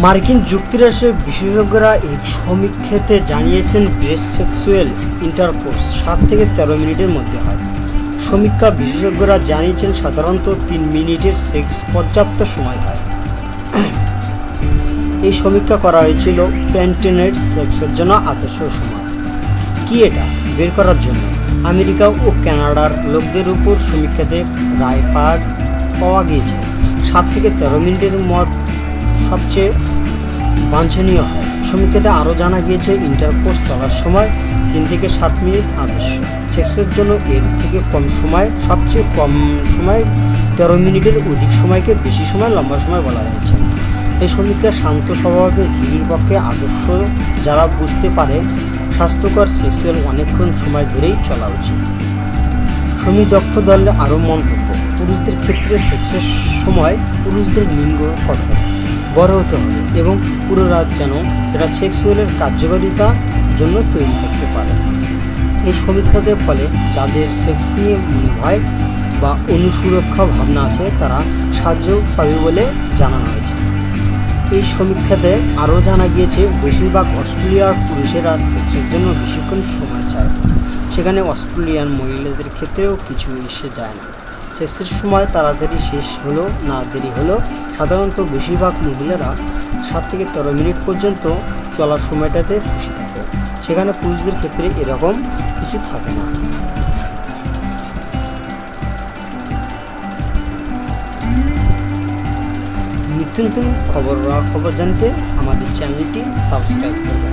মার্কিন যুক্তরাষ্ট্রের বিশেষজ্ঞরা এক সমীক্ষাতে জানিয়েছেন ব্রেস্ট সেক্সুয়াল ইন্টারকোর্স, সাত থেকে তেরো মিনিটের মধ্যে হয়। সমীক্ষা বিশেষজ্ঞরা জানিয়েছেন সাধারণত তিন মিনিটের সেক্স পর্যাপ্ত সময় হয়। এই সমীক্ষা করা হয়েছিল প্যান্টেনেট সেক্সের জন্য আদর্শ সময়। কি এটা? বের করার জন্য। আমেরিকা ও কানাডার লোকদের উপর সমীক্ষাতে রায় পাওয়া গিয়েছে। সাত থেকে তেরো মিনিটের মত সবচেয়ে বাঞ্ছনীয় হয়। সমীক্ষাতে আরও জানা গিয়েছে ইন্টারকোর্স চলার সময় তিন থেকে সাত মিনিট আদর্শ। সেক্সের জন্য এর থেকে কম সময়, সবচেয়ে কম সময় তেরো মিনিটের অধিক সময়কে বেশি সময়, লম্বা সময় বলা হয়েছে। এই সমীক্ষা শান্ত স্বভাবের জুরির পক্ষে আদর্শ যারা বুঝতে পারে, স্বাস্থ্যকর সেক্সের অনেকক্ষণ সময় ধরেই চলা উচিত। সমীদক্ষ দলের আরও মন্তব্য, পুরুষদের ক্ষেত্রে সেক্সের সময় পুরুষদের লিঙ্গ কঠোর বড় হতে হবে এবং পুরো রাত যেন এটা সেক্সুয়ালের কার্যকারিতার জন্য তৈরি করতে পারে। এই সমীক্ষাদের ফলে যাদের সেক্স নিয়ে মনে হয় বা অনুসুরক্ষা ভাবনা আছে, তারা সাহায্য পাবে বলে জানানো হয়েছে। এই সমীক্ষাতে আরও জানা গিয়েছে, বেশিরভাগ অস্ট্রেলিয়ার পুরুষেরা সেক্সের জন্য বেশিক্ষণ সময় চায় সেখানে অস্ট্রেলিয়ান মহিলাদের ক্ষেত্রেও কিছু এসে যায় না। সেক্সের সময় তাড়াতাড়ি শেষ হলো, না দেরি হলো। সাধারণত বেশিরভাগ মহিলারা সাত থেকে তেরো মিনিট পর্যন্ত চলার সময়টাতে খুশি থাকে। সেখানে পুরুষদের ক্ষেত্রে এরকম কিছু থাকে না। নিত্য নতুন খবর খবর জানতে আমাদের চ্যানেলটি সাবস্ক্রাইব করবেন।